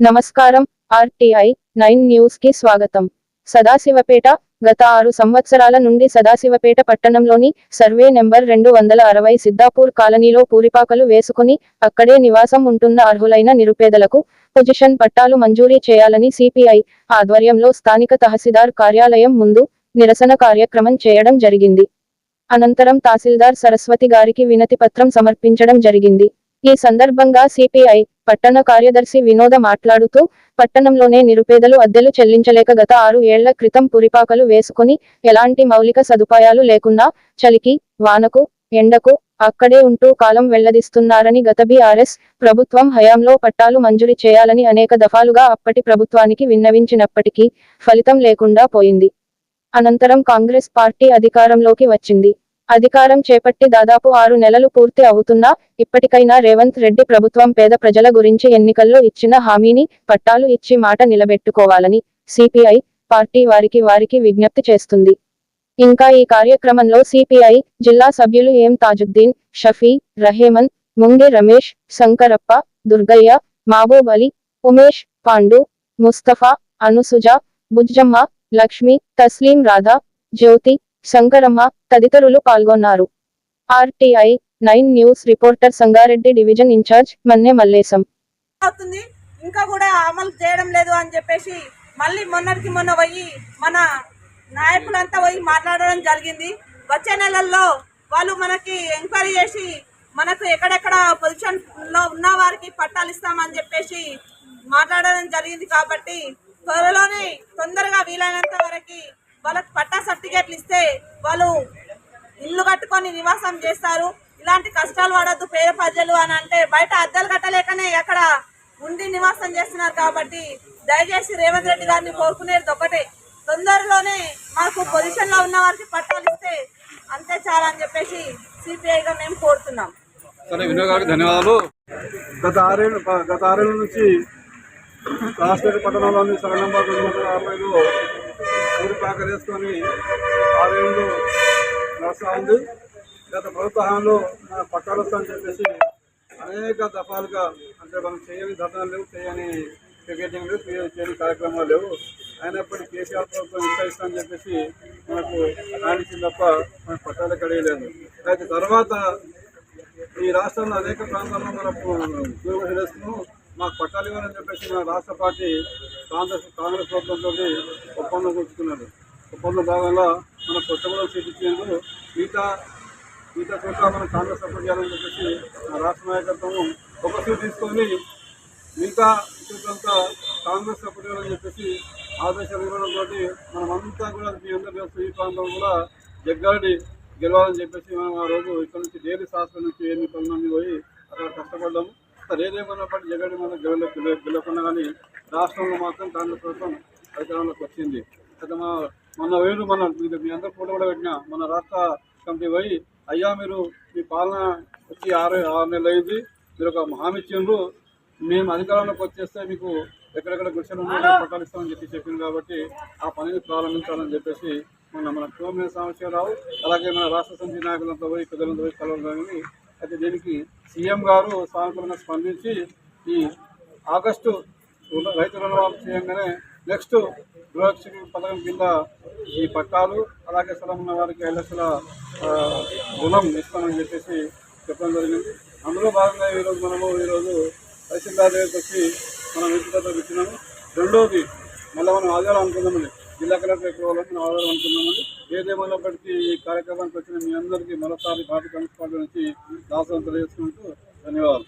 నమస్కారం RTI nine న్యూస్కి స్వాగతం. సదాశివపేట గత ఆరు సంవత్సరాల నుండి సదాశివపేట పట్టణంలోని సర్వే నెంబర్ రెండు వందల అరవై సిద్ధాపూర్ కాలనీలో పూరిపాకలు వేసుకుని అక్కడే నివాసం ఉంటున్న అర్హులైన నిరుపేదలకు పొజిషన్ పట్టాలు మంజూరీ చేయాలని సిపిఐ ఆధ్వర్యంలో స్థానిక తహసీల్దార్ కార్యాలయం ముందు నిరసన కార్యక్రమం చేయడం జరిగింది. అనంతరం తహసీల్దార్ సరస్వతి గారికి వినతి పత్రం సమర్పించడం జరిగింది. ఈ సందర్భంగా సిపిఐ పట్టణ కార్యదర్శి వినోద మాట్లాడుతూ పట్టణంలోనే నిరుపేదలు అద్దెలు చెల్లించలేక గత ఆరు ఏళ్ళ క్రితం పురిపాకలు వేసుకుని ఎలాంటి మౌలిక సదుపాయాలు లేకున్నా చలికి వానకు ఎండకు అక్కడే ఉంటూ కాలం వెళ్ళదీస్తున్నారని గత బీఆర్ఎస్ ప్రభుత్వం హయాంలో పట్టాలు మంజూరు చేయాలని అనేక దఫాలుగా అప్పటి ప్రభుత్వానికి విన్నవించినప్పటికీ ఫలితం లేకుండా పోయింది. అనంతరం కాంగ్రెస్ పార్టీ అధికారంలోకి వచ్చింది. అధికారం చేపట్టి దాదాపు ఆరు నెలలు పూర్తి అవుతున్నా ఇప్పటికైనా రేవంత్ రెడ్డి ప్రభుత్వం పేద ప్రజల గురించి ఎన్నికల్లో ఇచ్చిన హామీని పట్టాలు ఇచ్చి మాట నిలబెట్టుకోవాలని సిపిఐ పార్టీ వారికి వారికి విజ్ఞప్తి చేస్తుంది. ఇంకా ఈ కార్యక్రమంలో సిపిఐ జిల్లా సభ్యులు ఎం తాజుద్దీన్ షఫీ రహేమన్ ముంగి రమేష్ శంకరప్ప దుర్గయ్య మహబూబ్ అలీ ఉమేష్ పాండు ముస్తఫా అనుసుజ బుజ్జమ్మ లక్ష్మి తస్లీం రాధా జ్యోతి శంకరమ్మ తదితరులు పాల్గొన్నారు. RTI nine news reporter Sangareddy division in charge Manne Mallesham. అవుతుంది. ఇంకా కూడా అమలు చేయడం లేదు అని చెప్పేసి మళ్ళీ మొన్నటికి మొన్న పోయి మన నాయకులంతా పోయి మాట్లాడడం జరిగింది. వచ్చే నెలల్లో వాళ్ళు మనకి ఎంక్వైరీ చేసి మనకు ఎక్కడెక్కడ పొజిషన్లో ఉన్న వారికి పట్టాలు ఇస్తామని చెప్పేసి మాట్లాడడం జరిగింది కాబట్టి త్వరలోనే తొందరగా వీలైనంత వరకు వాళ్ళకి పట్టా సర్టిఫికేట్లు ఇస్తే వాళ్ళు ఇల్లు కట్టుకొని నివాసం చేస్తారు. ఇలాంటి కష్టాలు పడద్దు పేద ప్రజలు అని అంటే బయట అద్దెలు కట్టలేకనే అక్కడ ఉండి నివాసం చేస్తున్నారు కాబట్టి దయచేసి రేవంత్ రెడ్డి గారిని కోరుకునేది ఒకటే తొందరలోనే మాకు పొజిషన్లో ఉన్న వారికి పట్టాలు ఇస్తే అంతే చాలని చెప్పేసి సిపిఐగా మేము కోరుతున్నాం. సరే వినోద్ గారికి ధన్యవాదాలు. గత ఆరేళ్ళు గత ఆరేళ్ళ నుంచి రాష్ట్ర పట్టణంలోని వందల అరవైలో ఊరి పాక ఆలయంలో నడుస్తూ ఉంది. గత ప్రభుత్వ మన పట్టాలు వస్తామని చెప్పేసి అనేక దఫాలుగా అంటే మనం చేయని ధర్నాలు లేవు చేయని క్రికెటింగ్ లేవు చేయని కార్యక్రమాలు లేవు. అయినప్పటికీ కేసీఆర్ ప్రభుత్వం ఇంత ఇస్తామని చెప్పేసి మనకు రాణించింది తప్ప మనకు పట్టాలు అడిగలేదు అయితే తర్వాత ఈ రాష్ట్రంలో అనేక ప్రాంతాల్లో మనకు ఉద్యోగం చేస్తున్నాం. మాకు పట్టాలు ఇవ్వాలని చెప్పేసి మా రాష్ట్ర పార్టీ కాంగ్రెస్ కాంగ్రెస్ ప్రభుత్వంతో ఒప్పందం కూర్చుకున్నారు ఒప్పందం భాగంగా మన కొత్తగూడెం సీట్ ఇచ్చేందుకు మిగతా మిగతా చోట్ల మనం కాంగ్రెస్ సపోర్ట్ చేయాలని చెప్పేసి మా రాష్ట్ర నాయకత్వం ఒక సీట్ తీసుకొని మిగతా సీట్లంతా కాంగ్రెస్ సపోర్ట్ చేయాలని చెప్పేసి ఆదేశాలు ఇవ్వడంతో మనమంతా కూడా మీ అందరూ ఈ ప్రాంతం కూడా జగ్గాడి గెలవాలని చెప్పేసి మనం ఆ రోజు ఇక్కడ నుంచి డైలీ శాస్త్రం నుంచి ఎన్ని పనులన్నీ పోయి అక్కడ కష్టపడ్డాము. సరే జగన్ మన గెల గెలవకుండా కానీ రాష్ట్రంలో మాత్రం కాంగ్రెస్ ప్రభుత్వం అధికారంలోకి వచ్చింది. అయితే మా మొన్న వేరు మన మీ- మీ అందరూ ఫోటో కూడా పెట్టిన మన రాష్ట్ర కమిటీ పోయి అయ్యా మీరు మీ పాలన వచ్చి ఆరు ఆరు నెలలు అయింది మీరు ఒక హామీ ఇచ్చిండ్రు మేము అధికారంలోకి వచ్చేస్తే మీకు ఎక్కడెక్కడ గుడిసెలు ఉన్నాయో పట్టాలు ఇస్తామని చెప్పి చెప్పింది కాబట్టి ఆ పనిని ప్రారంభించాలని చెప్పేసి మన మన కోమిన సమస్యరావు అలాగే మన రాష్ట్ర సమితి నాయకులంతా పోయి పెద్దలంతా పోయి కలవడం జరిగింది. అయితే దీనికి సీఎం గారు సానుకూలంగా స్పందించి ఈ ఆగస్టు రైతు రుణమాఫీ చేయంగానే నెక్స్ట్ గృహలక్ష్మి పథకం కింద ఈ పట్టాలు అలాగే స్థలం ఉన్న వారికి ఐదు లక్షల రుణం ఇస్తామని చెప్పేసి చెప్పడం జరిగింది. అందులో భాగంగా ఈరోజు మనము ఈరోజు తహసీల్దార్ దగ్గరికి వచ్చి మనం వ్యక్తిగత ఇచ్చినాము రెండోది మళ్ళీ మనం ఆధారం అనుకుందామని జిల్లా కలెక్టర్ ఎక్కడ వాళ్ళని ఆధారం అనుకుందామని ఏదేమైనప్పటికీ ఈ కార్యక్రమానికి వచ్చిన మీ అందరికీ మరోసారి భారత కమిటీ పార్టీ నుంచి దాసం తెలియజేసుకుంటూ ధన్యవాదాలు.